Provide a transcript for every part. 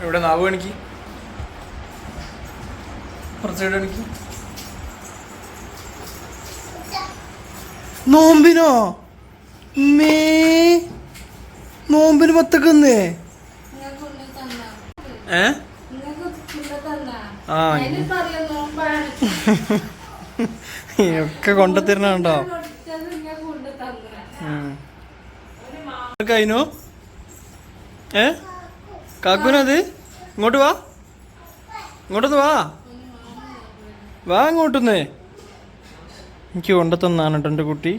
ഇവിടെ നാവ് കാണിക്ക്? കുറച്ച് കാണിക്ക്. നോമ്പിനോ? മേ നോമ്പിന് തന്നാ. ഏ? ആ. ഒക്കെ കൊണ്ടുത്തരണുണ്ടോ. കഴിഞ്ഞു? ഏ? കാക്കൂനത് ഇങ്ങോട്ട് വാ. ഇങ്ങോട്ടൊന്ന് വാ. വാ ഇങ്ങോട്ടൊന്ന്. എനിക്ക് കൊണ്ടത്തന്നാണ് കേട്ടോ എന്റെ കുട്ടി.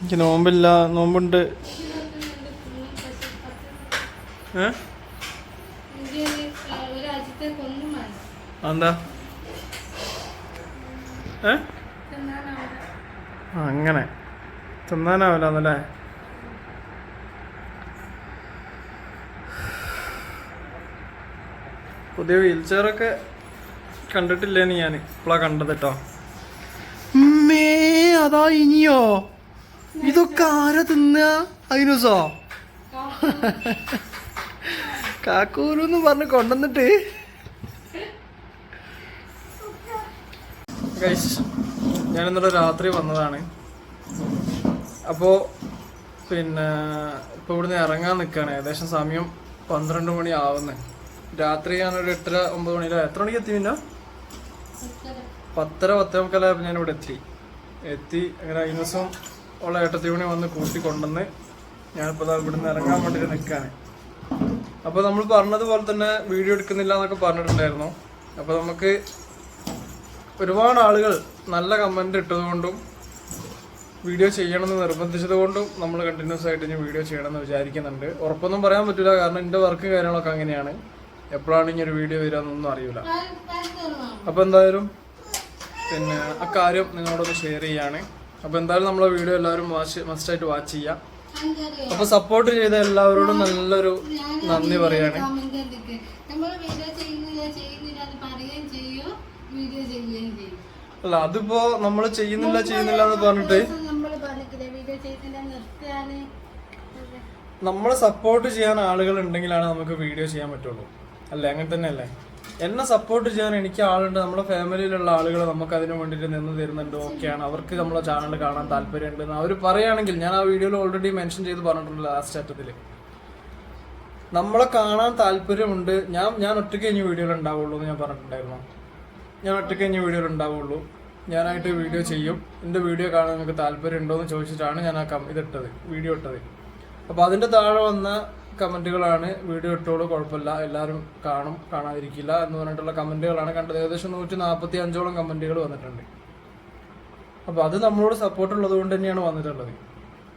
എനിക്ക് നോമ്പില്ല നോമ്പുണ്ട്. എന്താ അങ്ങനെ. തിന്നാനാവില്ല എന്നല്ലേ പുതിയ വീൽ ചെയറൊക്കെ കണ്ടിട്ടില്ലേന്ന് ഞാൻ ഇപ്പളാ കണ്ടത് കേട്ടോ അതാ ഇനിയോ? ഇതൊക്കെ ആരാ തിന്ന? അതിനുസോ കാക്കൂരെന്ന് പറഞ്ഞ് കൊണ്ടുവന്നിട്ട്. ഇന്നലെ രാത്രി വന്നതാണ്. അപ്പോ പിന്നെ ഇപ്പോൾ ഇവിടുന്ന് ഇറങ്ങാൻ നിൽക്കുകയാണ് ഏകദേശം സമയം പന്ത്രണ്ട് മണി ആവുന്നത് രാത്രി ഒരു എട്ടര ഒമ്പത് മണിയില? എത്ര മണിക്ക് എത്തി പിന്നെ പത്തര പത്തേ മുക്കാലായപ്പോൾ ഇവിടെ എത്തി. എത്തി അങ്ങനെ ഈ ദിവസം ഉള്ള ഏട്ടത്തി മണി വന്ന് കൂട്ടി കൊണ്ടുവന്ന് ഞാനിപ്പോൾ ഇവിടെ ഇവിടുന്ന് ഇറങ്ങാൻ വേണ്ടിയിട്ട് നിൽക്കുകയാണ് അപ്പോൾ നമ്മൾ പറഞ്ഞതുപോലെ തന്നെ വീഡിയോ എടുക്കുന്നില്ല എന്നൊക്കെ പറഞ്ഞിട്ടുണ്ടായിരുന്നു. അപ്പോൾ നമുക്ക് ഒരുപാട് ആളുകൾ നല്ല കമന്റ് ഇട്ടതുകൊണ്ടും വീഡിയോ ചെയ്യണമെന്ന് നിർബന്ധിച്ചത് കൊണ്ടും നമ്മൾ കണ്ടിന്യൂസ് ആയിട്ട് ഇനി വീഡിയോ ചെയ്യണമെന്ന് വിചാരിക്കുന്നുണ്ട്. ഉറപ്പൊന്നും പറയാൻ പറ്റില്ല കാരണം എന്റെ വർക്ക് കാര്യങ്ങളൊക്കെ അങ്ങനെയാണ്. എപ്പോഴാണ് ഇനി ഒരു വീഡിയോ വരിക എന്നൊന്നും അറിയില്ല അപ്പോൾ എന്തായാലും പിന്നെ അക്കാര്യം നിങ്ങളോടൊന്ന് ഷെയർ ചെയ്യാണ്. അപ്പോൾ എന്തായാലും നമ്മളെ വീഡിയോ എല്ലാവരും വാച്ച് മസ്റ്റായിട്ട് വാച്ച് ചെയ്യാം അപ്പൊ അപ്പോൾ സപ്പോർട്ട് ചെയ്ത എല്ലാവരോടും നല്ലൊരു നന്ദി പറയാണ്. അല്ല അതിപ്പോ നമ്മൾ ചെയ്യുന്നില്ല ചെയ്യുന്നില്ല എന്ന് പറഞ്ഞിട്ട് നമ്മളെ സപ്പോർട്ട് ചെയ്യാൻ ആളുകൾ ഉണ്ടെങ്കിലാണ് നമുക്ക് വീഡിയോ ചെയ്യാൻ പറ്റുള്ളൂ. അല്ലേ അങ്ങനെ തന്നെയല്ലേ? എന്നെ സപ്പോർട്ട് ചെയ്യാൻ എനിക്ക് ആളുണ്ട്. നമ്മുടെ ഫാമിലിയിലുള്ള ആളുകൾ നമുക്ക് അതിനു വേണ്ടിയിട്ട് നിന്ന് തരുന്നുണ്ട്. ഓക്കെയാണ്. അവർക്ക് നമ്മളെ ചാനൽ കാണാൻ താല്പര്യമുണ്ട് എന്ന് അവർ പറയുകയാണെങ്കിൽ ഞാൻ ആ വീഡിയോയിൽ ഓൾറെഡി മെൻഷൻ ചെയ്ത് പറഞ്ഞിട്ടുണ്ട് ലാസ്റ്റ് ചാറ്റത്തിൽ നമ്മളെ കാണാൻ താല്പര്യമുണ്ട്. ഞാൻ ഞാൻ ഒറ്റയ്ക്ക് ഇനി വീഡിയോയിൽ ഉണ്ടാവുള്ളൂ എന്ന് ഞാൻ പറഞ്ഞിട്ടുണ്ടായിരുന്നു. ഞാൻ ഒറ്റയ്ക്ക് ഇനി വീഡിയോയിൽ ഉണ്ടാവുള്ളൂ. ഞാനായിട്ട് വീഡിയോ ചെയ്യും. എന്റെ വീഡിയോ കാണാൻ നിങ്ങൾക്ക് താല്പര്യം ഉണ്ടോ എന്ന് ചോദിച്ചിട്ടാണ് ഞാൻ ആ കം ഇതിട്ടത് വീഡിയോ ഇട്ടത്. അപ്പോൾ അതിന്റെ താഴെ വന്ന കമന്റുകളാണ് വീഡിയോ ഇട്ടോളൂ കുഴപ്പമില്ല. എല്ലാവരും കാണും കാണാതിരിക്കില്ല എന്ന് പറഞ്ഞിട്ടുള്ള കമന്റുകളാണ് കണ്ടത്. ഏകദേശം നൂറ്റി നാൽപ്പത്തി അഞ്ചോളം കമന്റുകൾ വന്നിട്ടുണ്ട്. അപ്പോൾ അത് നമ്മളോട് സപ്പോർട്ട് ഉള്ളത് കൊണ്ട് തന്നെയാണ് വന്നിട്ടുള്ളത്.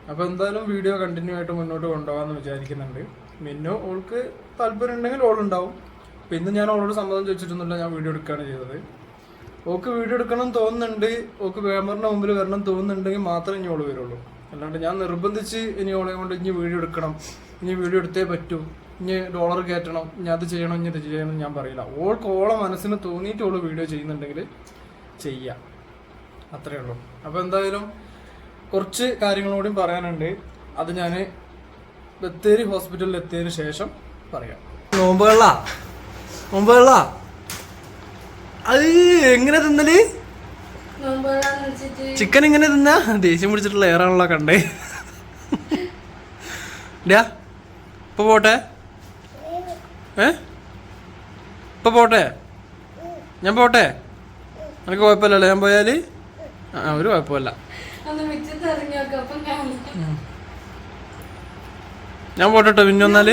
അപ്പോൾ എന്തായാലും വീഡിയോ കണ്ടിന്യൂ ആയിട്ട് മുന്നോട്ട് കൊണ്ടുപോകാമെന്ന് വിചാരിക്കുന്നുണ്ട്. മിന്നു ഓൾക്ക് താല്പര്യം ഉണ്ടെങ്കിൽ ഓളുണ്ടാവും ഇന്ന് ഞാൻ ഓളോട് സമ്മതം ചോദിച്ചിട്ടൊന്നുമില്ല ഞാൻ വീഡിയോ എടുക്കുകയാണ് ചെയ്തത്. ഓക്ക് വീഡിയോ എടുക്കണം തോന്നുന്നുണ്ട്. ഓക്ക് ക്യാമറിന്റെ മുമ്പിൽ വരണം തോന്നുന്നുണ്ടെങ്കിൽ മാത്രമേ ഇനി ഓൾ വരുള്ളൂ. അല്ലാണ്ട് ഞാൻ നിർബന്ധിച്ച് ഇനി ഓളെ കൊണ്ട് ഇനി വീഡിയോ എടുക്കണം. ഇനി വീഡിയോ എടുത്തേ പറ്റൂ. ഇനി ഡോളർ കയറ്റണം. ഇനി അത് ചെയ്യണം ഇനി ഇത് ചെയ്യണം ഞാൻ പറയില്ല. ഓൾക്ക് ഓളെ മനസ്സിന് തോന്നിയിട്ട് ഓൾ വീഡിയോ ചെയ്യുന്നുണ്ടെങ്കിൽ ചെയ്യാം. അത്രേ ഉള്ളൂ. അപ്പോൾ എന്തായാലും കുറച്ച് കാര്യങ്ങളോടും പറയാനുണ്ട്. അത് ഞാൻ ബത്തേരി ഹോസ്പിറ്റലിൽ എത്തിയതിന് ശേഷം പറയാം. നോമ്പുകളാ നോമ്പുകളാ അത് എങ്ങനെ തിന്നൽ? ചിക്കൻ ഇങ്ങനെ തിന്നാ? ദേഷ്യം പിടിച്ചിട്ടുള്ള ഏറാണല്ലോ കണ്ടേ. ഡാ ഇപ്പൊ പോട്ടെ? ഏ? ഇപ്പൊ പോട്ടെ? ഞാൻ പോട്ടെ? എനിക്ക് കുഴപ്പമില്ലല്ലോ? ഞാൻ പോയാൽ? ആ ഒരു കുഴപ്പമില്ല. ഞാൻ പോട്ടെ പിന്നെ വന്നാൽ?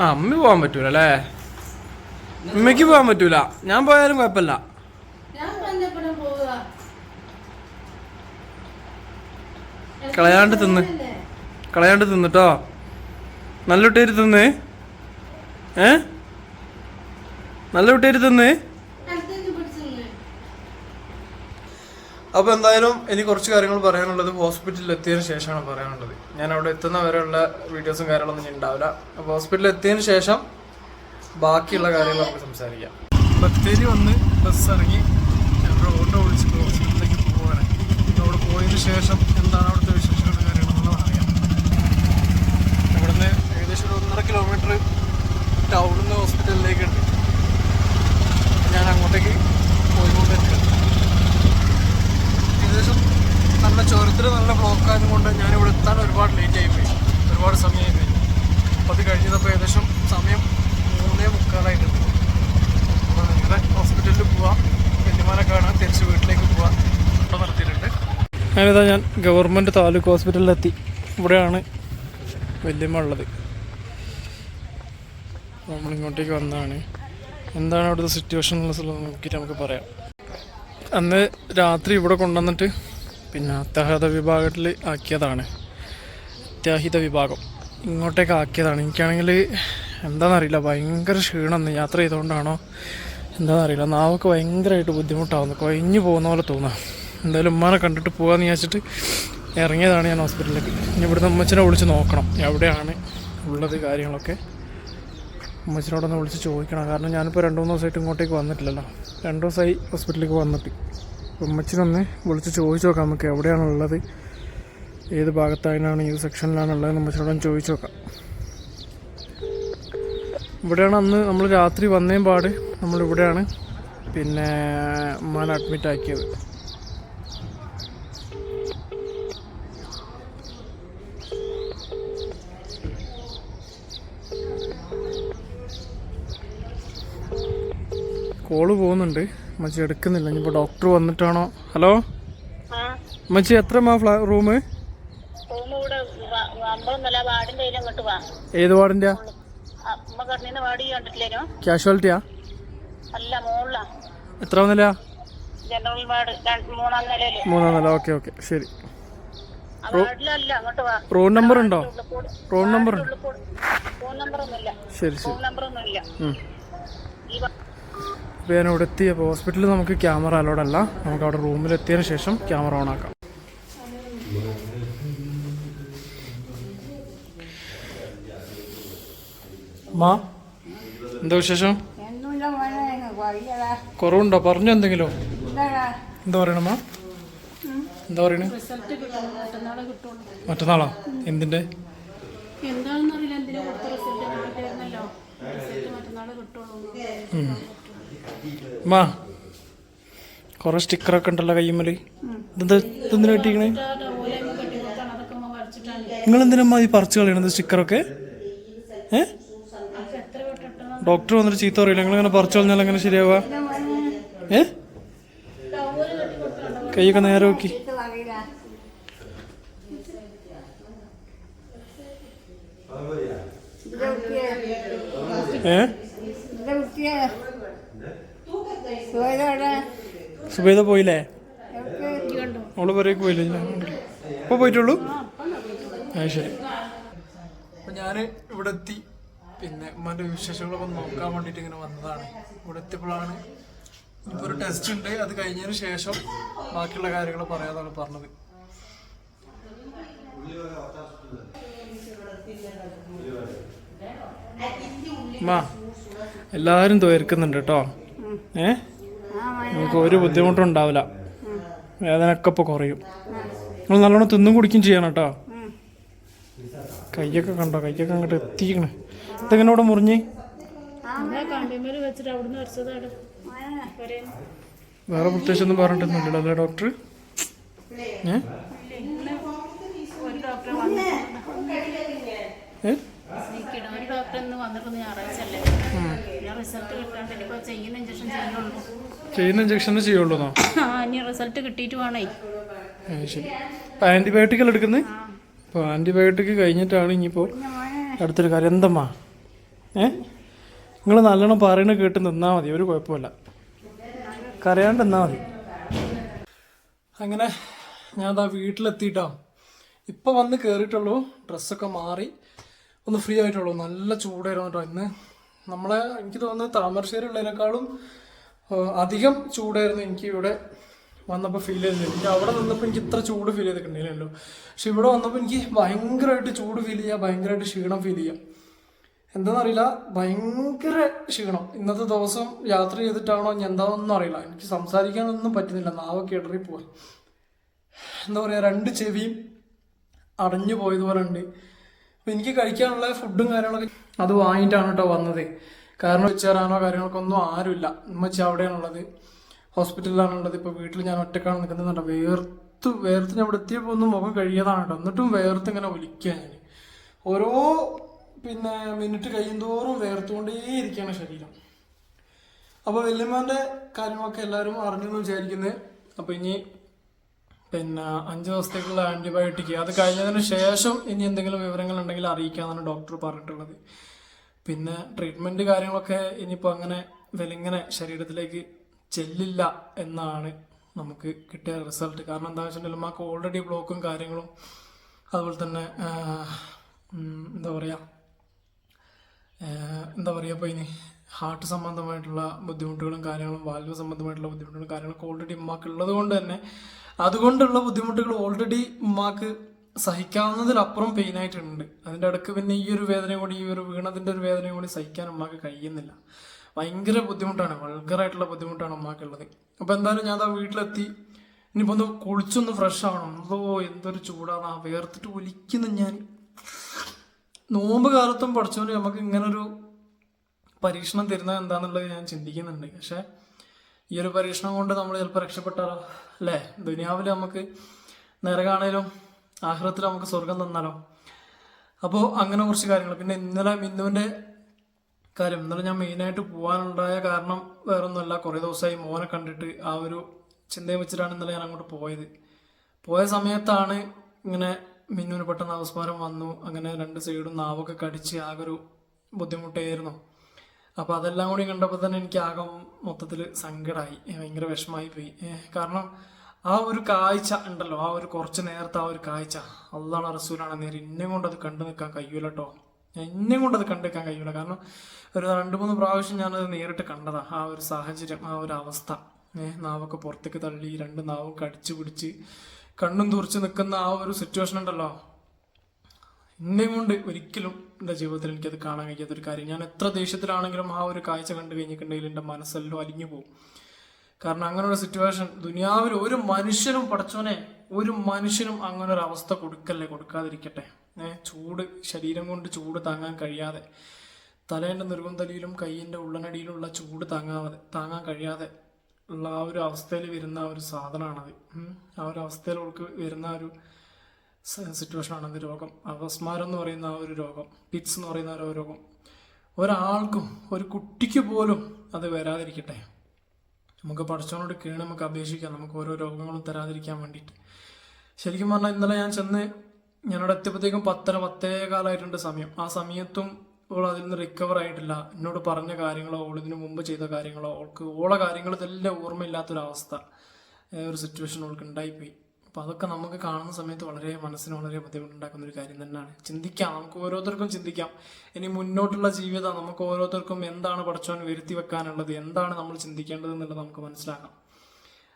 ആ അമ്മ പോവാൻ പറ്റൂല അല്ലേ? അമ്മയ്ക്ക് പോവാൻ പറ്റൂല. ഞാൻ പോയാലും കുഴപ്പമില്ല. കളയാണ്ട് തിന്ന്. കളയാണ്ട് തിന്നിട്ടോ. നല്ല ഒട്ടേര് തിന്ന്. ഏ? നല്ല ഒട്ടേര് തിന്ന്. അപ്പോൾ എന്തായാലും എനിക്ക് കുറച്ച് കാര്യങ്ങൾ പറയാനുള്ളത് ഹോസ്പിറ്റലിൽ എത്തിയതിന് ശേഷമാണ് പറയാനുള്ളത്. ഞാൻ അവിടെ എത്തുന്ന വരെയുള്ള വീഡിയോസും കാര്യങ്ങളൊന്നും ഞാൻ ഉണ്ടാവില്ല. അപ്പോൾ ഹോസ്പിറ്റലിൽ എത്തിയതിന് ശേഷം ബാക്കിയുള്ള കാര്യങ്ങൾ നമുക്ക് സംസാരിക്കാം. ബത്തേരി വന്ന് ബസ് ഇറങ്ങി ഓട്ടോ വിളിച്ചിട്ട് ഹോസ്പിറ്റലിലേക്ക് പോവുകയാണ് അവിടെ പോയതിന് ശേഷം എന്താണ് അവിടുത്തെ കിലോമീറ്റർ ടൗണിൽ നിന്ന് ഹോസ്പിറ്റലിലേക്ക് ഉണ്ട് ഞാൻ അങ്ങോട്ടേക്ക് പോയിക്കൊണ്ടിരിക്കുക ഏകദേശം നല്ല ചുരത്തിൽ നല്ല ബ്ലോക്ക് ആയതുകൊണ്ട് ഞാൻ ഇവിടെ എത്താൻ ഒരുപാട് ലേറ്റ് ആയി പോയി. ഒരുപാട് സമയമായി പോയി. അപ്പോൾ അത് കഴിഞ്ഞതപ്പോൾ ഏകദേശം സമയം മൂന്നേ മുക്കാലായിട്ട് അപ്പോൾ നിങ്ങളുടെ ഹോസ്പിറ്റലിൽ പോവാം. വെല്ലുമല കാണാൻ തിരിച്ച് വീട്ടിലേക്ക് പോവാം. ഇവിടെ നിർത്തിയിട്ടുണ്ട്. അങ്ങനെ ഞാൻ ഗവൺമെന്റ് താലൂക്ക് ഹോസ്പിറ്റലിലെത്തി ഇവിടെയാണ് വെല്ലുമ ഉള്ളത്. നമ്മളിങ്ങോട്ടേക്ക് വന്നതാണ്. എന്താണ് അവിടുത്തെ സിറ്റുവേഷൻ എന്നുള്ളത് നോക്കിയിട്ട് നമുക്ക് പറയാം. അന്ന് രാത്രി ഇവിടെ കൊണ്ടുവന്നിട്ട് പിന്നെ അത്യാഹിത വിഭാഗത്തിൽ ആക്കിയതാണ്. അത്യാഹിത വിഭാഗം. ഇങ്ങോട്ടേക്ക് ആക്കിയതാണ്. എനിക്കാണെങ്കിൽ എന്താണെന്നറിയില്ല ഭയങ്കര ക്ഷീണം യാത്ര ചെയ്തുകൊണ്ടാണോ എന്താണെന്നറിയില്ല നാവൊക്കെ ഭയങ്കരമായിട്ട് ബുദ്ധിമുട്ടാവുന്നു. കൊഴിഞ്ഞു പോകുന്ന പോലെ തോന്നാം. എന്തായാലും ഉമ്മാനെ കണ്ടിട്ട് പോകാമെന്ന് വിചാരിച്ചിട്ട് ഇറങ്ങിയതാണ് ഞാൻ ഹോസ്പിറ്റലിലേക്ക്. ഇനി ഇവിടുന്ന് അമ്മച്ചനെ വിളിച്ച് നോക്കണം. എവിടെയാണ് ഉള്ളത് കാര്യങ്ങളൊക്കെ. ഉമ്മച്ചിനോടൊന്ന് വിളിച്ച് ചോദിക്കണം. കാരണം ഞാനിപ്പോൾ രണ്ട് മൂന്ന് ദിവസമായിട്ട് ഇങ്ങോട്ടേക്ക് വന്നിട്ടില്ലല്ലോ. രണ്ട് ദിവസമായി ഹോസ്പിറ്റലിലേക്ക് വന്നിട്ട്. അപ്പോൾ ഉമ്മച്ചിനൊന്ന് വിളിച്ച് ചോദിച്ചു നോക്കാം. നമുക്ക് എവിടെയാണുള്ളത്? ഏത് ഭാഗത്തായിട്ടാണ്? ഏത് സെക്ഷനിലാണുള്ളത് അമ്മച്ചിനോടൊന്ന് ചോദിച്ചു നോക്കാം. ഇവിടെയാണ് അന്ന് നമ്മൾ രാത്രി വന്നേം പാട് നമ്മളിവിടെയാണ്. പിന്നെ ഉമ്മാൻ അഡ്മിറ്റ് ആക്കിയത്. കോൾ പോകുന്നുണ്ട്. മച്ചി എടുക്കുന്നില്ല. ഇനിയിപ്പോൾ ഡോക്ടർ വന്നിട്ടാണോ? ഹലോ മച്ചി എത്ര റൂം വാർഡിന്റെ ഏത് കണ്ടിട്ടില്ലേനോ? കാഷ്വാലിറ്റിയാ എത്ര നില മൂന്നാം നില. Okay okay. ശരി. റൂം നമ്പർ ഉണ്ടോ. റൂം നമ്പർ ഉണ്ടോ? ശരി ശരി. അപ്പോൾ ഞാൻ ഇവിടെ എത്തി അപ്പോൾ ഹോസ്പിറ്റലിൽ നമുക്ക് ക്യാമറ അലോഡ് അല്ല. നമുക്ക് അവിടെ റൂമിൽ എത്തിയതിന് ശേഷം ക്യാമറ ഓൺ ആക്കാം. മാ എന്താ വിശേഷം? കുറവുണ്ടോ? പറഞ്ഞോ എന്തെങ്കിലും. എന്താ പറയണമ്മ എന്താ പറയണ? മറ്റന്നാളെ എന്തിന്റെ? എന്താണെന്നറിയില്ല എന്തിനാ കൊടുത്ത റിസൾട്ട് കിട്ടിയിരുന്നല്ലോ റിസൾട്ട് മറ്റന്നാളെ കിട്ടുള്ളൂ. മാ കുറെ സ്റ്റിക്കറൊക്കെ ഉണ്ടല്ലോ കയ്യുമ്മൽ ഇതെന്താ ഇതെന്തിനാ നിങ്ങൾ എന്തിനാ ഈ പറിച്ചു കളയണത് സ്റ്റിക്കറൊക്കെ ഏ? ഡോക്ടർ വന്നിട്ട് ചീത്ത പറയില്ല? നിങ്ങൾ ഇങ്ങനെ പറിച്ചു കളഞ്ഞാൽ അങ്ങനെ ശരിയാവാ ഏ? കൈയൊക്കെ നേരെ നോക്കി. ഏ? സുബൈദ പോയില്ലേ? അവൾ പറയൊക്കെ പോയില്ലേ? ഞാൻ കണ്ടില്ല. ഇപ്പൊ പോയിട്ടുള്ളൂ? ആ ശരി. അപ്പൊ ഞാൻ ഇവിടെ എത്തി. പിന്നെ ഉമ്മാന്റെ വിശേഷങ്ങളൊക്കെ നോക്കാൻ വേണ്ടിയിട്ട് ഇങ്ങനെ വന്നതാണ്. ഇവിടെ എത്തിയപ്പോഴാണ് ഇപ്പൊ ഒരു ടെസ്റ്റ് ഉണ്ട്. അത് കഴിഞ്ഞതിന് ശേഷം ബാക്കിയുള്ള കാര്യങ്ങൾ പറയാതാണ് പറഞ്ഞത്. എല്ലാരും എല്ലാവരും ദ്വരിക്കുന്നുണ്ട് കേട്ടോ. ഏ? നമുക്ക് ഒരു ബുദ്ധിമുട്ടും ഉണ്ടാവില്ല. വേദനയൊക്കെ ഇപ്പോൾ കുറയും. നിങ്ങൾ നല്ലോണം തിന്നും കുടിക്കും ചെയ്യണം കേട്ടോ. കയ്യൊക്കെ കണ്ടോ? കയ്യൊക്കെ അങ്ങോട്ട് എത്തിക്കണേ. ഇതെങ്ങനെ ഇവിടെ മുറിഞ്ഞ്? വേറെ പ്രത്യേകിച്ച് ഒന്നും പറഞ്ഞിട്ടൊന്നുമില്ലല്ലോ അല്ലേ ഡോക്ടർ? ഏ? ഏ? ഒരു ഡോക്ടർ ഇന്ന് വന്നിരുന്നു ഞായറാഴ്ച അല്ലേ? ഞാൻ റിസൾട്ട് കിട്ടാണ്ട് ഇനിയിപ്പോ ചെയ്യുന്ന ഇഞ്ചക്ഷൻ ചെയ്യുന്നുള്ളൂ. ചെയ്യുന്ന ഇഞ്ചക്ഷൻ ചെയ്യുള്ളൂ ആ ഇനി റിസൾട്ട് കിട്ടിയിട്ട് വേണേ. ശരി. ആന്റിബയോട്ടിക്കൽ എടുക്കുന്നത് ഇപ്പോൾ ആന്റിബയോട്ടിക് കഴിഞ്ഞിട്ടാണ് ഇനിയിപ്പോൾ അടുത്തൊരു കാര്യം. എന്തമ്മാ? ഏ? നിങ്ങൾ നല്ലോണം പറയണ കേട്ട് നിന്നാൽ മതി. ഒരു കുഴപ്പമില്ല. കരയാണ്ട് നിന്നാൽ മതി. അങ്ങനെ ഞാൻ അതാ വീട്ടിലെത്തിയിട്ടാണ് ഇപ്പോൾ വന്ന് കയറിയിട്ടുള്ളൂ ഡ്രസ്സൊക്കെ മാറി. ഒന്ന് ഫ്രീ ആയിട്ടുള്ളൂ. നല്ല ചൂടായിരുന്നു കേട്ടോ ഇന്ന്. നമ്മളെ എനിക്ക് തോന്നുന്നത് താമരശ്ശേരി ഉള്ളതിനേക്കാളും അധികം ചൂടായിരുന്നു എനിക്ക് ഇവിടെ വന്നപ്പോൾ ഫീൽ ചെയ്തത്. എനിക്ക് അവിടെ നിന്നപ്പോൾ എനിക്ക് ഇത്ര ചൂട് ഫീൽ ചെയ്തിട്ടുണ്ടായില്ലല്ലോ പക്ഷെ ഇവിടെ വന്നപ്പോൾ എനിക്ക് ഭയങ്കരമായിട്ട് ചൂട് ഫീൽ ചെയ്യുക ഭയങ്കരമായിട്ട് ക്ഷീണം ഫീൽ ചെയ്യുക എന്താണെന്നറിയില്ല ഭയങ്കര ക്ഷീണം. ഇന്നത്തെ ദിവസം യാത്ര ചെയ്തിട്ടാണോ ഞാൻ എന്താണെന്നൊന്നും അറിയില്ല. എനിക്ക് സംസാരിക്കാനൊന്നും പറ്റുന്നില്ല. നാവൊക്കെ ഇടറി പോവാൻ എന്താ പറയുക രണ്ട് ചെവിയും അടഞ്ഞു പോയതുപോലെ ഉണ്ട് എനിക്ക് കഴിക്കാനുള്ള ഫുഡും കാര്യങ്ങളൊക്കെ അത് വാങ്ങിയിട്ടാണ് കേട്ടോ വന്നത്. കാരണം വെച്ചേരാനോ കാര്യങ്ങളൊക്കെ ഒന്നും ആരുമില്ല. ഉമ്മച്ചി അവിടെയാണുള്ളത് ഹോസ്പിറ്റലിലാണുള്ളത് ഇപ്പോൾ വീട്ടിൽ ഞാൻ ഒറ്റക്കാണ് നിൽക്കുന്നുണ്ട് വേർത്ത് വേർത്ത് ഞാൻ ഇവിടെ എത്തിയപ്പോൾ മുഖം കഴിയതാണ് കേട്ടോ. എന്നിട്ടും വേർത്ത് ഇങ്ങനെ ഒലിക്കുക ഞാൻ ഓരോ പിന്നെ മിനിറ്റ് കഴിയും തോറും വേർത്തുകൊണ്ടേ ഇരിക്കുകയാണ് ശരീരം. അപ്പോൾ വല്യമ്മാന്റെ കാര്യങ്ങളൊക്കെ എല്ലാവരും അറിഞ്ഞു എന്ന് വിചാരിക്കുന്നത് അപ്പോൾ ഇനി പിന്നെ അഞ്ച് ദിവസത്തേക്കുള്ള ആന്റിബയോട്ടിക് അത് കഴിഞ്ഞതിന് ശേഷം ഇനി എന്തെങ്കിലും വിവരങ്ങൾ ഉണ്ടെങ്കിൽ അറിയിക്കാമെന്നാണ് ഡോക്ടർ പറഞ്ഞിട്ടുള്ളത്. പിന്നെ ട്രീറ്റ്മെന്റ് കാര്യങ്ങളൊക്കെ ഇനിയിപ്പോൾ അങ്ങനെ വെലിങ്ങനെ ശരീരത്തിലേക്ക് ചെല്ലില്ല എന്നാണ് നമുക്ക് കിട്ടിയ റിസൾട്ട് കാരണം എന്താ വെച്ചിട്ടുണ്ടെങ്കിൽ നമുക്ക് ഓൾറെഡി ബ്ലോക്കും കാര്യങ്ങളും അതുപോലെ തന്നെ എന്താ പറയുക എന്താ പറയുക ഇപ്പോൾ ഇനി ഹാർട്ട് സംബന്ധമായിട്ടുള്ള ബുദ്ധിമുട്ടുകളും കാര്യങ്ങളും വാൽവ് സംബന്ധമായിട്ടുള്ള ബുദ്ധിമുട്ടുകളും കാര്യങ്ങളൊക്കെ ഓൾറെഡി ഉമ്മാക്കുള്ളത് കൊണ്ട് തന്നെ അതുകൊണ്ടുള്ള ബുദ്ധിമുട്ടുകൾ ഓൾറെഡി ഉമ്മാക്ക് സഹിക്കാവുന്നതിലപ്പുറം പെയിൻ ആയിട്ടുണ്ട്. അതിന്റെ ഇടയ്ക്ക് പിന്നെ ഈ ഒരു വേദന കൂടി ഈ ഒരു വീണതിന്റെ ഒരു വേദന കൂടി സഹിക്കാൻ ഉമ്മാക്ക് കഴിയുന്നില്ല. ഭയങ്കര ബുദ്ധിമുട്ടാണ് വൾഗറായിട്ടുള്ള ബുദ്ധിമുട്ടാണ് ഉമ്മാക്കുള്ളത്. അപ്പോൾ എന്തായാലും ഞാൻ ആ വീട്ടിലെത്തി. ഇനിയിപ്പോൾ ഒന്ന് കുളിച്ചൊന്ന് ഫ്രഷ് ആവണം. എന്തോ എന്തൊരു ചൂടാണ്. ആ വേർത്തിട്ട് ഒലിക്കുന്നു ഞാൻ. നോമ്പ് കാലത്തും പഠിച്ചോണ്ട് നമുക്ക് ഇങ്ങനൊരു പരീക്ഷണം തരുന്നത് എന്താണെന്നുള്ളത് ഞാൻ ചിന്തിക്കുന്നുണ്ട്. പക്ഷെ ഈ ഒരു പരീക്ഷണം കൊണ്ട് നമ്മൾ ചിലപ്പോൾ രക്ഷപ്പെട്ടാലോ? അല്ലേ? ദുനിയാവിൽ നമുക്ക് നിറകാണേലും ആഹ്ലത്തിൽ നമുക്ക് സ്വർഗം തന്നാലോ? അപ്പോൾ അങ്ങനെ കുറച്ച് കാര്യങ്ങൾ. പിന്നെ ഇന്നലെ മിന്നുവിന്റെ കാര്യം. ഇന്നലെ ഞാൻ മെയിനായിട്ട് പോകാനുണ്ടായ കാരണം വേറൊന്നുമല്ല. കുറേ ദിവസമായി മോനെ കണ്ടിട്ട് ആ ഒരു ചിന്തയും വെച്ചിട്ടാണ് ഇന്നലെ ഞാൻ അങ്ങോട്ട് പോയത്. പോയ സമയത്താണ് ഇങ്ങനെ മിന്നുവിന് പെട്ടെന്ന് അവസ്മാരം വന്നു. അങ്ങനെ രണ്ട് സൈഡും നാവൊക്കെ കടിച്ച് ആകെ ഒരു ബുദ്ധിമുട്ടായിരുന്നു. അപ്പോൾ അതെല്ലാം കൂടി കണ്ടപ്പോൾ തന്നെ എനിക്ക് ആകെ മൊത്തത്തിൽ സങ്കടമായി ഭയങ്കര വിഷമായി പോയി. കാരണം ആ ഒരു കാഴ്ച ഉണ്ടല്ലോ ആ ഒരു കുറച്ച് നേരത്തെ ആ ഒരു കാഴ്ച. അള്ളാണ് റസൂലാണ് നേരെ എന്നെ കൊണ്ട് അത് കണ്ടു നിൽക്കാൻ കഴിയൂല കേട്ടോ എന്നെ ഇന്നെ കൊണ്ട് നിൽക്കാൻ കഴിയൂല. കാരണം ഒരു രണ്ട് മൂന്ന് പ്രാവശ്യം ഞാനത് നേരിട്ട് കണ്ടതാ ആ ഒരു സാഹചര്യം ആ ഒരു അവസ്ഥ. നാവൊക്കെ പുറത്തേക്ക് തള്ളി രണ്ട് നാവൊക്കെ അടിച്ചു പിടിച്ച് കണ്ണും തുറച്ച് നിൽക്കുന്ന ആ ഒരു സിറ്റുവേഷൻ ഉണ്ടല്ലോ. എന്നെ കൊണ്ട് ഒരിക്കലും എന്റെ ജീവിതത്തിൽ എനിക്കത് കാണാൻ കഴിയാത്തൊരു കാര്യം. ഞാൻ എത്ര ദേഷ്യത്തിലാണെങ്കിലും ആ ഒരു കാഴ്ച കണ്ടു കഴിഞ്ഞിട്ടുണ്ടെങ്കിൽ എന്റെ മനസ്സെല്ലാം അലിഞ്ഞു പോകും. കാരണം അങ്ങനെ ഒരു സിറ്റുവേഷൻ ദുനിയാവിൽ ഒരു മനുഷ്യനും പടച്ചോനെ ഒരു മനുഷ്യനും അങ്ങനെ ഒരു അവസ്ഥ കൊടുക്കല്ലേ? കൊടുക്കാതിരിക്കട്ടെ. ഏഹ് ചൂട് ശരീരം കൊണ്ട് ചൂട് താങ്ങാൻ കഴിയാതെ തലേന്റെ നെറുകുന്തലിയിലും കയ്യിന്റെ ഉള്ളനടിയിലുള്ള ചൂട് താങ്ങാതെ താങ്ങാൻ കഴിയാതെ ഉള്ള ആ ഒരു അവസ്ഥയിൽ വരുന്ന ഒരു സാധനമാണത്. ആ ഒരു അവസ്ഥയിൽ വരുന്ന ഒരു സിറ്റുവേഷനാണ് അത് രോഗം. അവസ്മാരം എന്ന് പറയുന്ന ആ ഒരു രോഗം. പിറ്റ്സ് എന്ന് പറയുന്ന ഒരു രോഗം. ഒരാൾക്കും ഒരു കുട്ടിക്ക് പോലും അത് വരാതിരിക്കട്ടെ. നമുക്ക് പഠിച്ചവനോട് കീണ് നമുക്ക് അപേക്ഷിക്കാം. നമുക്ക് ഓരോ രോഗങ്ങളും തരാതിരിക്കാൻ വേണ്ടിയിട്ട്. ശരിക്കും പറഞ്ഞാൽ ഇന്നലെ ഞാൻ ചെന്ന് ഞാനവിടെ എത്തിയപ്പോഴത്തേക്കും പത്തര പത്തേ കാലമായിട്ടുണ്ട് സമയം. ആ സമയത്തും അവൾ അതിൽ നിന്ന് റിക്കവർ ആയിട്ടില്ല. എന്നോട് പറഞ്ഞ കാര്യങ്ങളോ അവൾ ഇതിനു മുമ്പ് ചെയ്ത കാര്യങ്ങളോ അവൾക്ക് ഓളെ കാര്യങ്ങൾ ഇതെല്ലാം ഓർമ്മയില്ലാത്തൊരവസ്ഥ. ഒരു സിറ്റുവേഷൻ അവൾക്ക് ഉണ്ടായിപ്പോയി. അപ്പോൾ അതൊക്കെ നമുക്ക് കാണുന്ന സമയത്ത് വളരെ മനസ്സിന് വളരെ ബുദ്ധിമുട്ടുണ്ടാക്കുന്ന ഒരു കാര്യം തന്നെയാണ്. ചിന്തിക്കാം നമുക്ക് ഓരോരുത്തർക്കും ചിന്തിക്കാം. ഇനി മുന്നോട്ടുള്ള ജീവിതം നമുക്ക് ഓരോരുത്തർക്കും എന്താണ് പഠിച്ചവൻ വരുത്തി വെക്കാനുള്ളത് എന്താണ് നമ്മൾ ചിന്തിക്കേണ്ടത് എന്നുള്ളത് നമുക്ക് മനസ്സിലാക്കാം.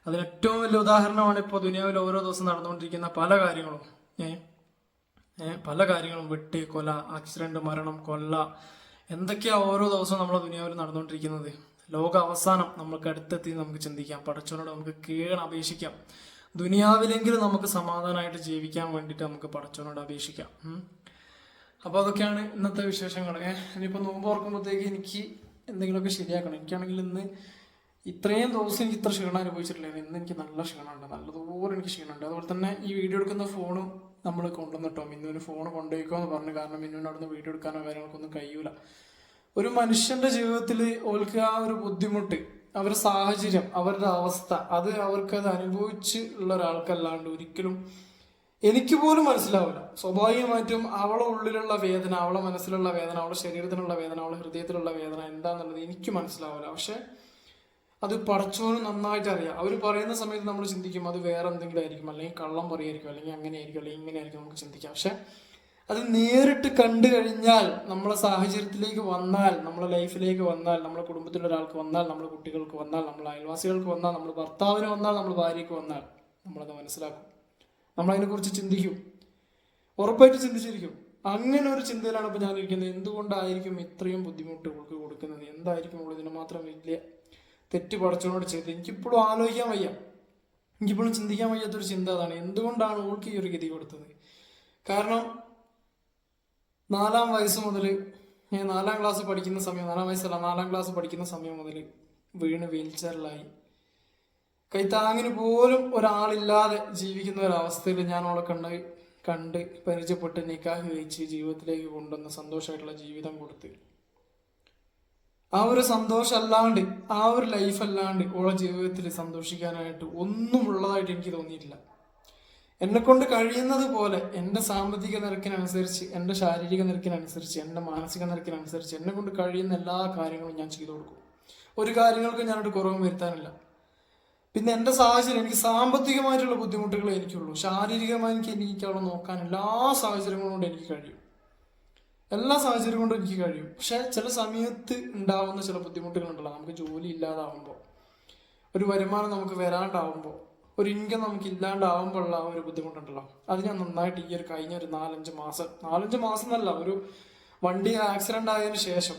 അതിന് ഏറ്റവും വലിയ ഉദാഹരണമാണ് ഇപ്പോൾ ദുനിയാവിൽ ഓരോ ദിവസം നടന്നുകൊണ്ടിരിക്കുന്ന പല കാര്യങ്ങളും. ഏഹ് പല കാര്യങ്ങളും. വെട്ട് കൊല ആക്സിഡന്റ് മരണം കൊല്ല. എന്തൊക്കെയാ ഓരോ ദിവസവും നമ്മളെ ദുനിയാവിൽ നടന്നുകൊണ്ടിരിക്കുന്നത്? ലോക അവസാനം നമുക്ക് അടുത്തെത്തി നമുക്ക് ചിന്തിക്കാം. പടച്ചവനോട് നമുക്ക് കീഴണ അപേക്ഷിക്കാം. ദുനിയാവിലെങ്കിലും നമുക്ക് സമാധാനമായിട്ട് ജീവിക്കാൻ വേണ്ടിയിട്ട് നമുക്ക് പടച്ചവനോട് അപേക്ഷിക്കാം. അപ്പോൾ അതൊക്കെയാണ് ഇന്നത്തെ വിശേഷങ്ങൾ ഇനിയിപ്പോൾ നോമ്പ് ഓർക്കുമ്പോഴത്തേക്ക് എനിക്ക് എന്തെങ്കിലുമൊക്കെ ശരിയാക്കണം. എനിക്കാണെങ്കിൽ ഇന്ന് ഇത്രയും ദിവസം എനിക്ക് ഇത്ര ക്ഷീണം അനുഭവിച്ചിട്ടില്ല. ഇന്ന് എനിക്ക് നല്ല ക്ഷീണമുണ്ട്. നല്ലതുപോലെ എനിക്ക് ക്ഷീണമുണ്ട്. അതുപോലെ തന്നെ ഈ വീഡിയോ എടുക്കുന്ന ഫോണും നമ്മൾ കൊണ്ടുവന്നിട്ടോ? മിന്നുവിന് ഫോൺ കൊണ്ടുപോയിക്കോ എന്ന് പറഞ്ഞു കാരണം മിന്നുവിന് അവിടുന്ന് വീഡിയോ എടുക്കാനോ കാര്യങ്ങൾക്കൊന്നും കഴിയൂല. ഒരു മനുഷ്യന്റെ ജീവിതത്തിൽ ഓൽക്ക് ആ ഒരു ബുദ്ധിമുട്ട് അവരുടെ സാഹചര്യം അവരുടെ അവസ്ഥ അത് അവർക്ക് അത് അനുഭവിച്ച് ഉള്ള ഒരാൾക്കല്ലാണ്ട് ഒരിക്കലും എനിക്ക് പോലും മനസ്സിലാവില്ല. സ്വാഭാവികമായിട്ടും അവളെ ഉള്ളിലുള്ള വേദന അവളെ മനസ്സിലുള്ള വേദന അവളെ ശരീരത്തിലുള്ള വേദന അവളെ ഹൃദയത്തിലുള്ള വേദന എന്താണെന്നുള്ളത് എനിക്ക് മനസ്സിലാവില്ല. പക്ഷെ അത് പടച്ചോന് നന്നായിട്ട് അറിയാം. അവർ പറയുന്ന സമയത്ത് നമ്മൾ ചിന്തിക്കും അത് വേറെ എന്തെങ്കിലും ആയിരിക്കും. അല്ലെങ്കിൽ കള്ളം പറയായിരിക്കും അല്ലെങ്കിൽ അങ്ങനെ ആയിരിക്കും അല്ലെങ്കിൽ ഇങ്ങനെ ആയിരിക്കും നമുക്ക് ചിന്തിക്കാം. പക്ഷെ അത് നേരിട്ട് കണ്ടു കഴിഞ്ഞാൽ നമ്മളെ സാഹചര്യത്തിലേക്ക് വന്നാൽ നമ്മളെ ലൈഫിലേക്ക് വന്നാൽ നമ്മളെ കുടുംബത്തിലെ ഒരാൾക്ക് വന്നാൽ നമ്മളെ കുട്ടികൾക്ക് വന്നാൽ നമ്മളെ അയൽവാസികൾക്ക് വന്നാൽ നമ്മൾ ഭർത്താവിന് വന്നാൽ നമ്മൾ ഭാര്യയ്ക്ക് വന്നാൽ നമ്മളത് മനസ്സിലാക്കും. നമ്മളതിനെക്കുറിച്ച് ചിന്തിക്കും. ഉറപ്പായിട്ട് ചിന്തിച്ചിരിക്കും. അങ്ങനെ ഒരു ചിന്തയിലാണ് ഇപ്പോൾ ഞാൻ ഇരിക്കുന്നത് എന്തുകൊണ്ടായിരിക്കും ഇത്രയും ബുദ്ധിമുട്ട് ഇവൾക്ക് കൊടുക്കുന്നത്? എന്തായിരിക്കും അവൾ ഇതിന് മാത്രം വലിയ തെറ്റ് പടച്ചവനോട് ചെയ്തത്? എനിക്കിപ്പോഴും ആലോചിക്കാൻ വയ്യ. എനിക്കിപ്പോഴും ചിന്തിക്കാൻ വയ്യാത്തൊരു ചിന്ത അതാണ്. എന്തുകൊണ്ടാണ് ഓൾക്ക് ഈ ഒരു ഗതി കൊടുത്തത്? കാരണം നാലാം വയസ്സ് മുതൽ ഞാൻ നാലാം ക്ലാസ് പഠിക്കുന്ന സമയം നാലാം വയസ്സല്ല നാലാം ക്ലാസ് പഠിക്കുന്ന സമയം മുതൽ വീണ് വീൽ ചെയറിലായി കൈത്താങ്ങിന് പോലും ഒരാളില്ലാതെ ജീവിക്കുന്ന ഒരവസ്ഥയിൽ ഞാൻ അവളെ കണ്ട് കണ്ട് പരിചയപ്പെട്ട് നിക്കാഹ് കഴിച്ച് ജീവിതത്തിലേക്ക് കൊണ്ടുവന്ന് സന്തോഷമായിട്ടുള്ള ജീവിതം കൊടുത്ത്. ആ ഒരു സന്തോഷം അല്ലാണ്ട് ആ ഒരു ലൈഫ് അല്ലാണ്ട് ഓളെ ജീവിതത്തിൽ സന്തോഷിക്കാനായിട്ട് ഒന്നും ഉള്ളതായിട്ട് എനിക്ക് തോന്നിയിട്ടില്ല. എന്നെ കൊണ്ട് കഴിയുന്നത് പോലെ എന്റെ സാമ്പത്തിക നിരക്കിനനുസരിച്ച് എന്റെ ശാരീരിക നിരക്കിനനുസരിച്ച് എന്റെ മാനസിക നിരക്കിനനുസരിച്ച് എന്നെ കൊണ്ട് കഴിയുന്ന എല്ലാ കാര്യങ്ങളും ഞാൻ ചെയ്തു കൊടുക്കും. ഒരു കാര്യങ്ങൾക്ക് ഞാനൊരു കുറവും വരുത്താനില്ല. പിന്നെ എന്റെ സാഹചര്യം എനിക്ക് സാമ്പത്തികമായിട്ടുള്ള ബുദ്ധിമുട്ടുകളെ എനിക്കുള്ളൂ. ശാരീരികമായി എനിക്ക് എനിക്ക് അവളെ നോക്കാൻ എല്ലാ സാഹചര്യങ്ങളും കൊണ്ട് എനിക്ക് കഴിയും. എല്ലാ സാഹചര്യം കൊണ്ടും എനിക്ക് കഴിയും. പക്ഷേ ചില സമയത്ത് ഉണ്ടാവുന്ന ചില ബുദ്ധിമുട്ടുകളുണ്ടല്ലോ. നമുക്ക് ജോലി ഇല്ലാതാവുമ്പോൾ ഒരു വരുമാനം നമുക്ക് വരാണ്ടാവുമ്പോൾ ഒരു ഇൻകം നമുക്ക് ഇല്ലാണ്ടാവുമ്പോഴുള്ള ആ ഒരു ബുദ്ധിമുട്ടുണ്ടല്ലോ. അത് ഞാൻ നന്നായിട്ട് ഈ ഒരു കഴിഞ്ഞ ഒരു നാലഞ്ച് മാസം നാലഞ്ച് മാസം എന്നല്ല ഒരു വണ്ടി ആക്സിഡന്റ് ആയതിനു ശേഷം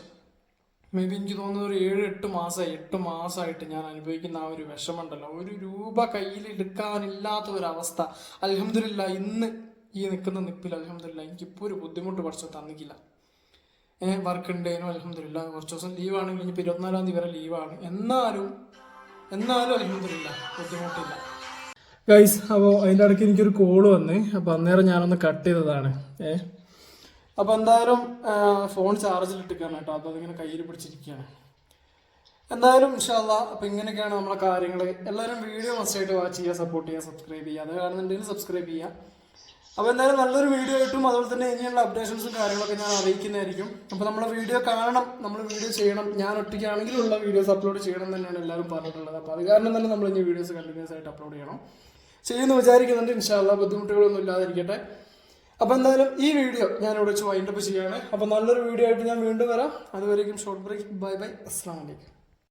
മേ ബി എനിക്ക് തോന്നുന്നത് ഒരു ഏഴ് എട്ട് മാസമായി എട്ട് മാസമായിട്ട് ഞാൻ അനുഭവിക്കുന്ന ആ ഒരു വിഷമമുണ്ടല്ലോ. ഒരു രൂപ കയ്യിൽ എടുക്കാനില്ലാത്ത ഒരു അവസ്ഥ. അലഹമില്ല ഇന്ന് ഈ നിൽക്കുന്ന നിപ്പിൽ അലഹമില്ല എനിക്കിപ്പോൾ ഒരു ബുദ്ധിമുട്ട് കുറച്ച് തന്നിക്കില്ല. വർക്ക് ഉണ്ടേനോ അലഹമില്ല കുറച്ച് ദിവസം ലീവാണെങ്കിൽ ഇനിയിപ്പോൾ ഇരുപത്തിനാലാം തീയതി വരെ ലീവാണ് എന്നാലും എന്നാലും അലഹമില്ല ബുദ്ധിമുട്ടില്ല. ഗൈസ് അപ്പോൾ അതിന്റെ ഇടയ്ക്ക് എനിക്കൊരു കോൾ വന്ന്. അപ്പോൾ അന്നേരം ഞാനൊന്ന് കട്ട് ചെയ്തതാണ്. ഏ? അപ്പോൾ എന്തായാലും ഫോൺ ചാർജിൽ ഇട്ടിക്കാണ് കേട്ടോ. അപ്പോൾ അതിങ്ങനെ കയ്യിൽ പിടിച്ചിരിക്കുകയാണ്. എന്തായാലും ഇൻഷാല്ല അപ്പോൾ ഇങ്ങനെയൊക്കെയാണ് നമ്മളെ കാര്യങ്ങൾ എല്ലാവരും വീഡിയോ മസ്റ്റായിട്ട് വാച്ച് ചെയ്യുക സപ്പോർട്ട് ചെയ്യുക സബ്സ്ക്രൈബ് ചെയ്യുക. അത് കാണുന്നുണ്ടെങ്കിൽ സബ്സ്ക്രൈബ് ചെയ്യുക. അപ്പോൾ എന്തായാലും നല്ലൊരു വീഡിയോ ആയിട്ടും അതുപോലെ തന്നെ ഇനിയുള്ള അപ്ഡേഷൻസും കാര്യങ്ങളൊക്കെ ഞാൻ അറിയിക്കുന്നതായിരിക്കും. അപ്പോൾ നമ്മളെ വീഡിയോ കാണണം നമ്മൾ വീഡിയോ ചെയ്യണം. ഞാൻ ഒറ്റയ്ക്കാണെങ്കിലുള്ള വീഡിയോസ് അപ്ലോഡ് ചെയ്യണം തന്നെയാണ് എല്ലാവരും പറഞ്ഞിട്ടുള്ളത്. അപ്പോൾ അത് കാരണം തന്നെ നമ്മൾ ഇനി വീഡിയോസ് കണ്ടിന്യൂസ് ആയിട്ട് അപ്ലോഡ് ചെയ്യണം. ചെയ്യുന്നു വിചാരിക്കുന്നുണ്ട്. ഇൻഷാല്ല ബുദ്ധിമുട്ടുകളൊന്നും ഇല്ലാതിരിക്കട്ടെ. അപ്പോൾ എന്തായാലും ഈ വീഡിയോ ഞാൻ ഇവിടെ വെച്ച് വൈൻഡപ്പ് ചെയ്യുകയാണ്. അപ്പോൾ നല്ലൊരു വീഡിയോ ആയിട്ട് ഞാൻ വീണ്ടും വരാം. അതുവരേക്കും ഷോർട്ട് ബ്രേക്ക് ബൈ ബൈ അസ്സാം വലൈക്കും